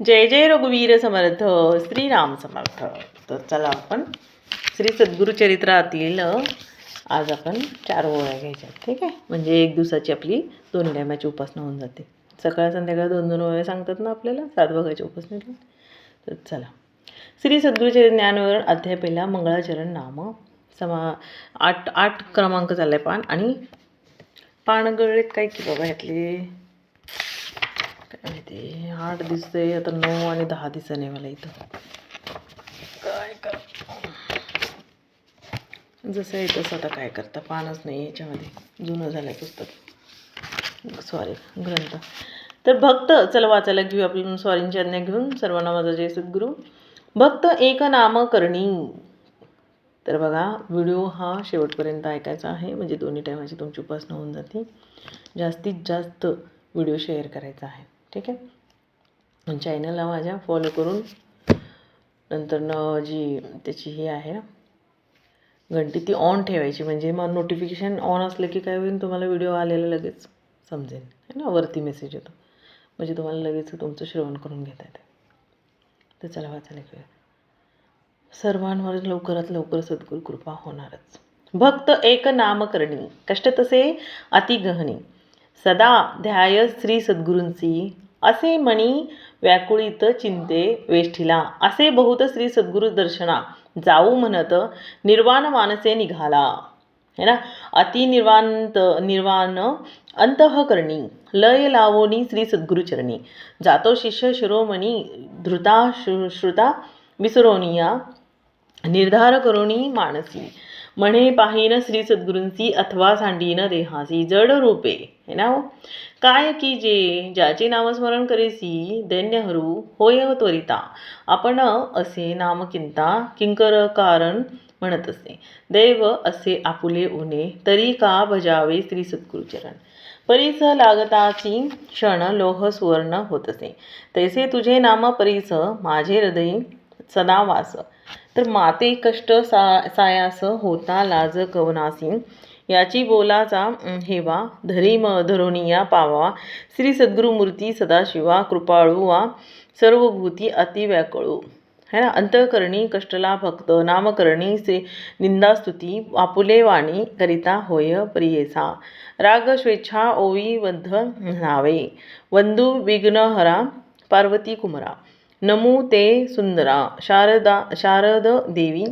जय जय रघुवीर समर्थ श्रीराम समर्थ. तर चला आपण श्री सद्गुरुचरित्रातील आज आपण चार ओळ्या घ्यायच्या ठीक आहे? म्हणजे एक दिवसाची आपली दोन टायमाची उपासना होऊन जाते. सकाळ संध्याकाळ दोन दोन ओळ्या सांगतात ना आपल्याला सात भागाच्या उपासनेतून तर चला. श्री सद्गुरुचरित ज्ञानवर अध्याय पहिला मंगळाचरण नाम. समा आठ आठ क्रमांक चाललाय पान. आणि पान गळलेत काय की बाबा ह्यातले? काय माहिती आठ दिसतंय आता नऊ आणि दहा दिसाने मला इथं. काय कर जसं आहे तसं आता काय करता? पानच नाही याच्यामध्ये. जुनं झालं पुस्तक. सॉरी ग्रंथ. तर भक्त चला वाचायला घेऊ आपण स्वारींची आज्ञा घेऊन. सर्वांना माझा जय सद्गुरू. भक्त एक नाम करणी तर बघा व्हिडिओ हा शेवटपर्यंत ऐकायचा आहे. म्हणजे दोन्ही टायमाची तुमची उपासना होऊन जाते. जास्तीत जास्त व्हिडिओ शेअर करायचा आहे. ठीक आहे? चॅनलला माझ्या फॉलो करून नंतर न जी त्याची ही आहे ना घंटी ती ऑन ठेवायची. म्हणजे मग नोटिफिकेशन ऑन असलं की काय होईल? तुम्हाला व्हिडिओ आलेला लगेच समजेल. है ना? वरती मेसेज येतो. म्हणजे तुम्हाला लगेच तुमचं श्रवण करून घेता येते. तर चला वाचायला घेऊया. सर्वांवर लवकरात लवकर सद्गुरू कृपा होणारच. भक्त एक नामकरणी कष्ट तसे अतिगहनी. सदा ध्याय श्री सद्गुरूंची असे मणी व्याकुळीत चिंते वेष्ठीला. असे बहुत श्री सद्गुरू दर्शना. जाऊ म्हणत निर्वाण मानसे निघाला. है ना? अति निर्वांत निर्वाण अंतःकरणी. लय लावोनी श्री सद्गुरुचरणी जातो शिष्य शिरोमणी धृता श्रु श्रुता विसरोनिया. निर्धार करुणी मानसी. म्हणे पाहिन श्री सद्गुरूंची अथवा सांडीन देहासी जड रूपे हे ना हो? काय की जे ज्याचे नामस्मरण करेसी दैन्यहरू होय त्वरिता. आपण असे नामकिंता किंकर कारण म्हणत असे. दैव असे आपुले उणे तरी का भजावे श्री सद्गुरुचरण परीस लागताची क्षण लोह सुवर्ण होत असे. तैसे तुझे नाम परीस माझे हृदय सदा वास. तर माते कष्ट सा सायास होता लाज कवनासी याची बोलाचा हेवा धरी म धरोनिया पावा. श्री सद्गुरुमूर्ती सदाशिवा कृपाळू वा सर्वभूती अतिव्याकळू है ना? अंतकरणी कष्टला भक्त नामकरणी से निंदास्तुती आपुले वाणी करिता होय प्रियेसा. राग स्वेच्छा ओवी बद्ध नावे वंदू विघ्नहरा पार्वती कुमरा. नमू ते सुंदरा। शारदा शारद देवी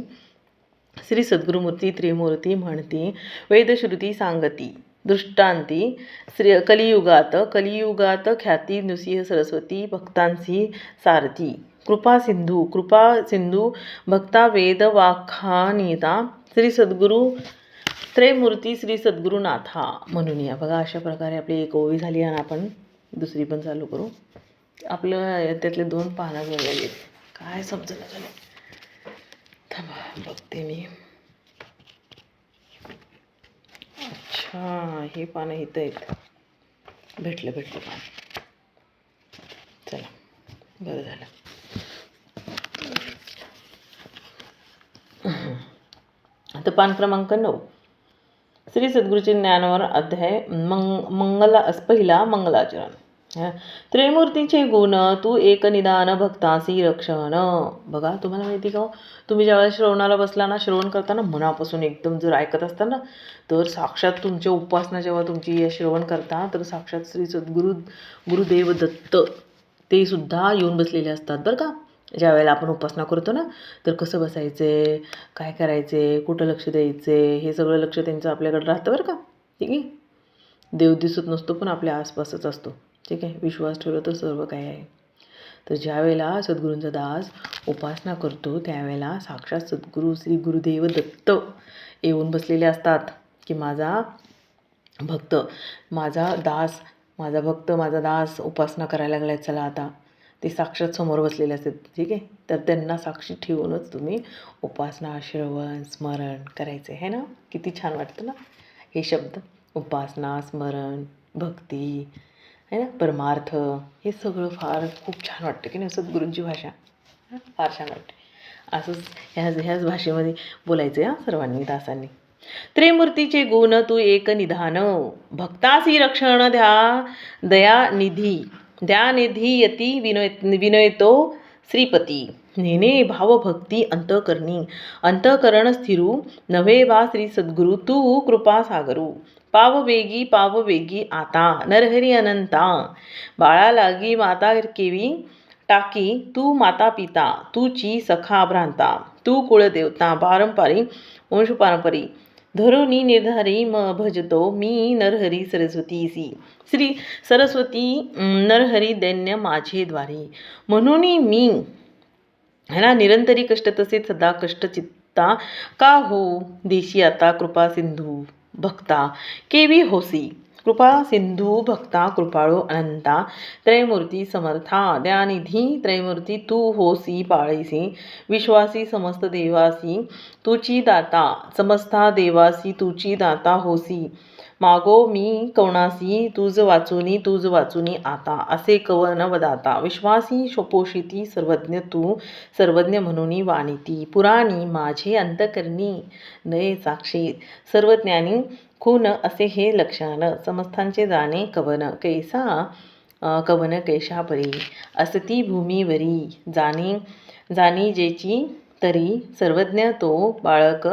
श्री सद्गुरुमूर्ती त्रिमूर्ती म्हणती वेदश्रुती सांगती दृष्टांती श्री कलियुगात कलियुगात ख्याती नृसिंह सरस्वती भक्तांसी सारथी। कृपा सिंधू कृपा सिंधू भक्ता वेद वाखानिता श्री सद्गुरू त्रयमूर्ती श्री सद्गुरुनाथा म्हणून या. बघा अशा प्रकारे आपली एक ओवी झाली आणि आपण दुसरी पण चालू करू. आपलं त्यातले दोन पानं गेलेले काय समजलं झालं? थांबा बघते मी. अच्छा हे पानं इथं आहेत. भेटलं भेटलं पान. चला बरं झालं. आता पान क्रमांक नऊ. श्री सद्गुरूचे ज्ञानावर अध्याय मंग मंगला पहिला मंगलाचरण. त्रिमूर्तीचे गुण तू एक निदान भक्तासी रक्षण. बघा तुम्हाला माहिती का हो? तुम्ही ज्यावेळेस श्रवणाला बसला ना श्रवण करताना मनापासून एकदम जर ऐकत असताना तर साक्षात तुमच्या उपासना जेव्हा तुमची श्रवण करता तर साक्षात श्री सद्गुरु गुरुदेव दत्त ते सुद्धा येऊन बसलेले असतात बरं का? ज्या वेळेला आपण उपासना करतो ना तर कसं बसायचे काय करायचे कुठं लक्ष द्यायचे हे सगळं लक्ष त्यांचं आपल्याकडे राहतं बरं का? ठीक आहे? देव दिसत नसतो पण आपल्या आसपासच असतो. ठीक आहे? विश्वास ठेवला तर सर्व काही आहे. तर ज्यावेळेला सद्गुरूंचा दास उपासना करतो त्यावेळेला साक्षात सद्गुरू श्री गुरुदेव दत्त येऊन बसलेले असतात की माझा भक्त माझा दास माझा भक्त माझा दास उपासना करायला लागलाय चला आता. ते साक्षात समोर बसलेले असतात ठीक आहे? तर त्यांना साक्षी ठेवूनच तुम्ही उपासना श्रवण स्मरण करायचं आहे ना? किती छान वाटतं ना? हे शब्द. उपासना स्मरण भक्ती आहे ना? परमार्थ हे सगळं फार खूप छान वाटतं की नाही? सद्गुरूंची भाषा. फार छान वाटते. असंच ह्याच ह्याच भाषेमध्ये बोलायचं आहे हां सर्वांनी दासांनी. त्रिमूर्तीचे गुण तू एक निधान. भक्तासी रक्षण द्या दया निधी. द्यानिधी यती विनय विनयतो श्रीपती. नेने भावभक्ती अंतकरणी. अंतकरण स्थिरू. नव्हे वा श्री सद्गुरु तू कृपा सागरू पाववेगी पाववेगी आता नरहरी अनंता. बाळा लागी माता केवी टाकी तू माता पिता तूची सखा भ्रांता तू कुळदेवता पारंपरी वंशपारंपरी. धरुणी निर्धारी म भजतो मी नरहरी सरस्वतीसी श्री सरस्वती नरहरी दैन्य माझे द्वारे. म्हणून मी है ना निरंतरी कष्ट तसे सदा कष्ट चित्ता का हो? देशी आता कृपा सिंधू. भक्ता केवी होसी कृपा सिंधू भक्ता कृपाळू अनंता त्रयमूर्ती समर्था दयानिधी त्रयमूर्ती तू होसी पाळीसी विश्वासी समस्त देवासी तुची दाता समस्ता देवासी तुची दाता होसी मागो मी कवणासी तुझ वाचुनी तुझ वाचुनी आता असे कवन वदाता. विश्वासी शोपोषिती सर्वज्ञ तू सर्वज्ञ म्हणून वाणिती. पुराणी माझे अंतकरणी नये साक्षी. सर्वज्ञानी खून असे हे लक्षण. समस्थांचे जाणे कवन. कैसा कवन कैशापरी असती भूमीवरी जाणे जाणी जेची तरी. सर्वज्ञ तो बाळक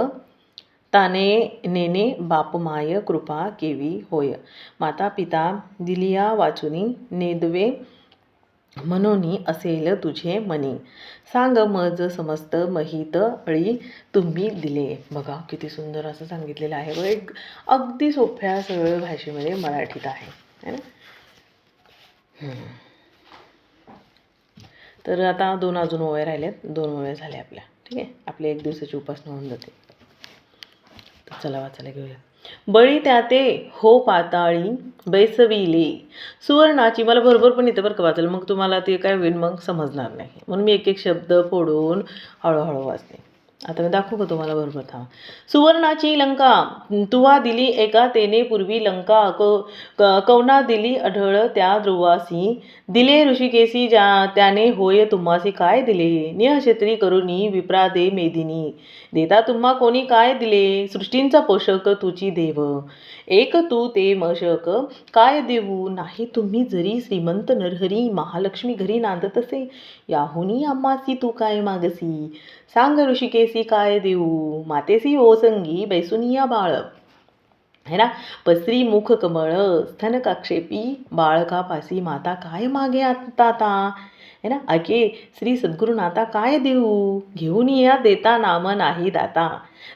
ताने नेने बापमाय कृपा केवी होय. माता पिता दिलिया वाचुनी नेदवे म्हणून असेल तुझे मनी. सांग मज समस्त महित अळी तुम्ही दिले. बघा किती सुंदर असं सांगितलेलं आहे. व एक अगदी सोप्या सरळ भाषेमध्ये मराठीत आहे. है ना? तर आता दोन अजून ओव्या राहिल्यात. दोन ओव्या झाल्या आपल्या. ठीक आहे? आपली एक दिवसाची उपासना होऊन जाते. तर चला वाचायला घेऊया. बळी त्या ते हो पाताळी बैसविले. सुवर्णाची मला भरभर पण इथं बरं का वाचायला. मग तुम्हाला ते काय होईल मग समजणार नाही. म्हणून मी एक एक शब्द फोडून हळूहळू वाचते. आता मी दाखवू का तुम्हाला? बरोबर थांबा. सुवर्णाची लंका. तुवा दिली एका तेने पूर्वी लंका. क- कवना दिली आढळ त्या ध्रुवासी दिले ऋषिकेसी ज्या त्याने होय तुम्हासी काय दिले? निहक्षत्री करुणी विप्रा दे मेदिनी. देता तुम्हा कोणी काय दिले? सृष्टींचा पोषक तुची देव. एक तू ते मशक. काय देऊ? नाही तुम्ही जरी श्रीमंत नरहरी महालक्ष्मी घरी नांदत असे. याहुनी आम्हासी तू काय मागसी? सांग ऋषिकेस देसी काय देऊ? मातेसी ओसंगी बैसुनिया बाळ. है ना? पसरी मुख कमळ स्तन काक्षेपी बाळका पासी माता काय मागे आता आता है ना? अके श्री सद्गुरुनाथा काय देऊ? घेऊन या देता नाम नाही दाता.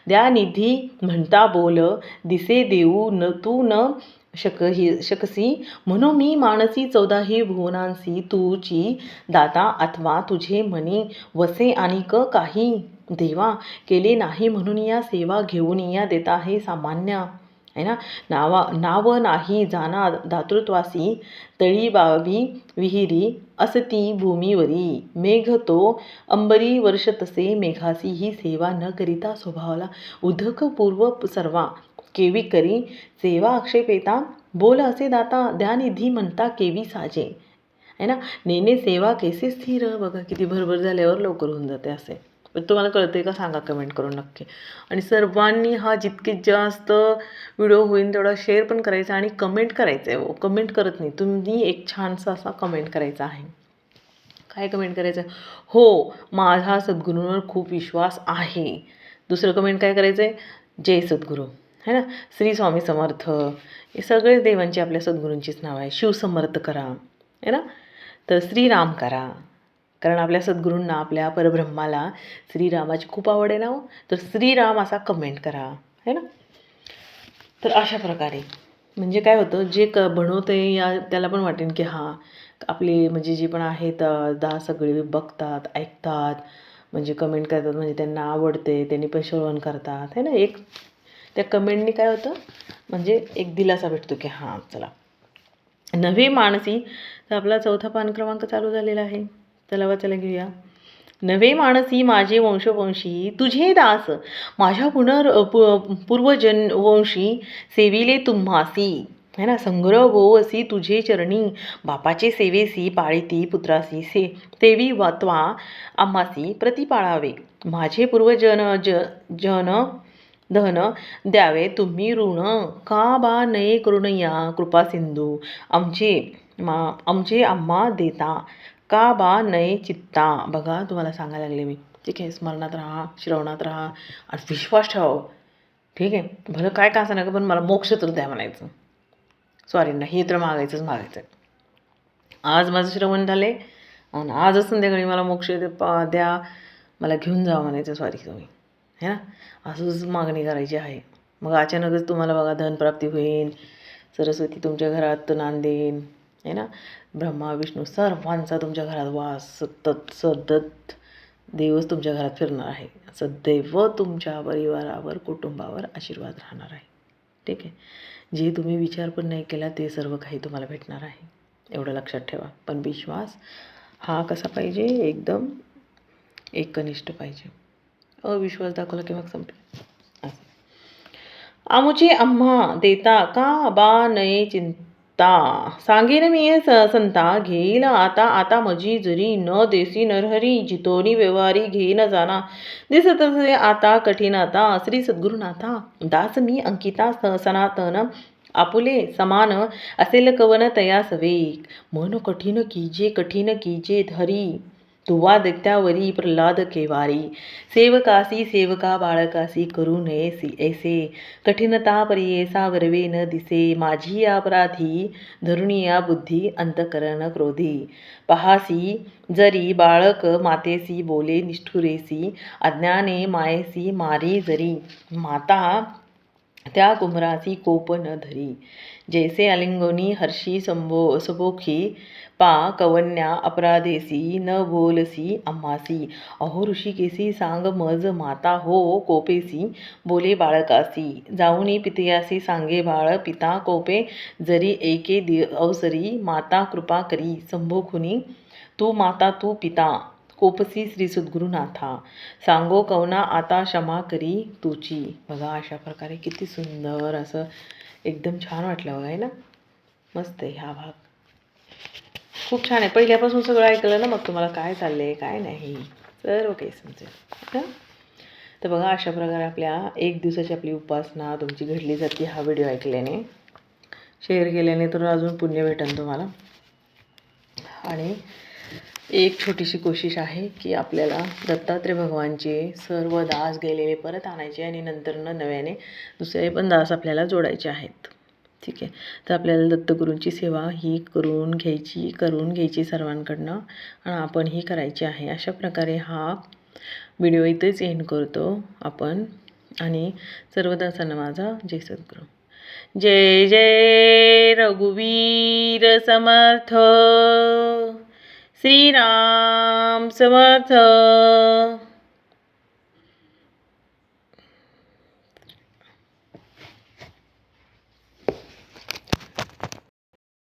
द्या निधी म्हणता बोल दिसे देऊ न तू न शकही शकसी. म्हणून मी मानसी चौदाही भुवनांसी तुची दाता अथवा तुझे मनी वसे आणि क काही. देवा केले नाही म्हणून या सेवा घेऊन या देता हे सामान्य. आहे ना? नावा नाव नाही जाना दातृत्वासी तळी बावी विहिरी असती भूमीवरी. मेघ तो अंबरी वर्ष तसे मेघासी ही सेवा न करिता स्वभावाला उदक पूर्व सर्वा. केवी करी सेवा आक्षेपेता बोल असे दाता द्यानिधी म्हणता केवी साजे. आहे ना? नेने सेवा केसे स्थिर? बघा किती भरभर झाल्यावर लवकर होऊन जाते असे. पण तुम्हाला आहे का? सांगा कमेंट करून नक्की. आणि सर्वांनी हा जितके जास्त व्हिडिओ होईल तेवढा शेअर पण करायचा आणि कमेंट करायचं आहे हो. कमेंट करत नाही. तुम्ही एक छानसा असा कमेंट करायचा आहे. काय कमेंट करायचं? हो माझा सद्गुरूंवर खूप विश्वास आहे. दुसरं कमेंट काय करायचं आहे जय सद्गुरू. है ना? श्री स्वामी समर्थ. हे सगळे देवांची आपल्या सद्गुरूंचीच नाव आहे शिवसमर्थ करा. है ना? तर श्रीराम करा. कारण आपल्या सद्गुरूंना आपल्या परब्रह्माला श्रीरामाची खूप आवड आहे ना हो? तर श्रीराम असा कमेंट करा. है ना? तर अशा प्रकारे. म्हणजे काय होतं जे क बनवतं आहे या त्याला पण वाटेन की हां आपले म्हणजे जे पण आहेत दा सगळे बघतात ऐकतात म्हणजे कमेंट करतात म्हणजे त्यांना आवडते त्यांनी पण श्रवण करतात. है ना? एक त्या कमेंटनी काय होतं म्हणजे एक दिलासा भेटतो की हां चला. नवे मानसी तर आपला चौथा पान क्रमांक चालू झालेला आहे. चला वाचायला घेऊया. नवे मानसी माझे वंशवंशी तुझे दास माझ्या पुनर पूर्वजन वंशी सेविले तुम्हासी. है ना? संग्रह गो असी तुझे चरणी बापाचे सेवेसी पाळीती पुत्रासी से तेवी वात्वा आम्हासी प्रतिपाळावे. माझे पूर्वजन ज जन धन द्यावे. तुम्ही ऋण का बा नये करुणया कृपा सिंधू आमचे मा आमचे आम्हा देता. का बा नये चित्ता? बघा तुम्हाला सांगायला लागले मी. ठीक आहे स्मरणात राहा श्रवणात राहा आणि विश्वास ठेवा ठीक आहे भलं काय का असं नका पण मला मोक्ष तर द्या म्हणायचं. सॉरी ना हे तर मागायचंच मागायचं आज माझं श्रवण झाले आणि आजच संध्याकाळी मला मोक्ष द्या. मला घेऊन जावं म्हणायचं सॉरी तुम्ही है ना? असंच मागणी करायची आहे. मग अचानकच तुम्हाला बघा धनप्राप्ती होईल. सरस्वती तुमच्या घरात नांदेन. है ना? ब्रह्मा विष्णू सर्वांचा तुमच्या घरात वास सतत सतत देवच तुमच्या घरात फिरणार आहे. सदैव तुमच्या परिवारावर कुटुंबावर आशीर्वाद राहणार आहे. ठीक आहे? जे तुम्ही विचार पण नाही केला ते सर्व काही तुम्हाला भेटणार आहे. एवढं लक्षात ठेवा. पण विश्वास हा कसा पाहिजे? एकदम एकनिष्ठ पाहिजे. अविश्वास दाखवला की मग संपला. असं. आमुची आम्हा देता का बा नये चिंता? सांगेन मी स- संता घेईल आता आता मजी जरी न देसी नरहरी जितोनी व्यवहारी घेईन जाना. दिसत असे आता कठीण आता श्री सद्गुरुनाथा. दास मी अंकिता स- सनातन आपुले समान असेल कवन तया सवेक. मन कठीण कीजे कठीण कीजे धरी. तुवा दैत्यावरी प्रल्हाद केवारी सेवकासी सेवका बाळकासी करू नयेसी ऐसे कठीणता परियेसा वरवे न दिसे माझी अपराधी धरुणीया बुद्धी अंतकरण क्रोधी पहासी जरी बाळक मातेसी बोले निष्ठुरेसी अज्ञाने मायेसी मारी जरी माता त्या कुमरासी कोप न धरी जैसे अलिंगोनी हर्षी संभो सबोखी पा कवन्या अपराधेसी न बोलसी आम्हासी अहो ऋषिकेसी सांग मज माता हो कोपेसी बोले बाळकासी जाऊनी पितयासी सांगे बाळ पिता कोपे जरी एके दि अवसरी माता कृपा करी संभो खुनी तू माता तू पिता कोपसी श्री सद्गुरुनाथा सांगो कवना आता क्षमा करी तुची बघा अशा प्रकारे किती सुंदर असं एकदम छान वाटलं बघा आहे ना मस्त आहे हा भाग खूप छान आहे. पहिल्यापासून सगळं ऐकलं ना मग तुम्हाला काय चाललं आहे काय नाही. सर्व काही समजेल. तर बघा अशा प्रकारे आपल्या एक दिवसाची आपली उपासना तुमची घडली जाते हा व्हिडिओ ऐकल्याने. शेअर केल्याने तर अजून पुण्य भेटेल तुम्हाला. आणि एक छोटीशी कोशिश आहे की आपल्याला दत्तात्रय भगवानचे सर्व दास गेलेले परत आणायचे आणि नंतर न नव्याने दुसरे पण दास आपल्याला जोडायचे आहेत. ठीक आहे. तर आपल्याला दत्तगुरूंची सेवा ही करून घ्यायची करून घ्यायची सर्वांकडनं आणि आपण ही करायची आहे. अशा प्रकारे हा व्हिडिओ इथेच एंड करतो आपण. आणि सर्वदासांना माझा जय सद्गुरू. जय जय रघुवीर समर्थ. श्रीराम समर्थ.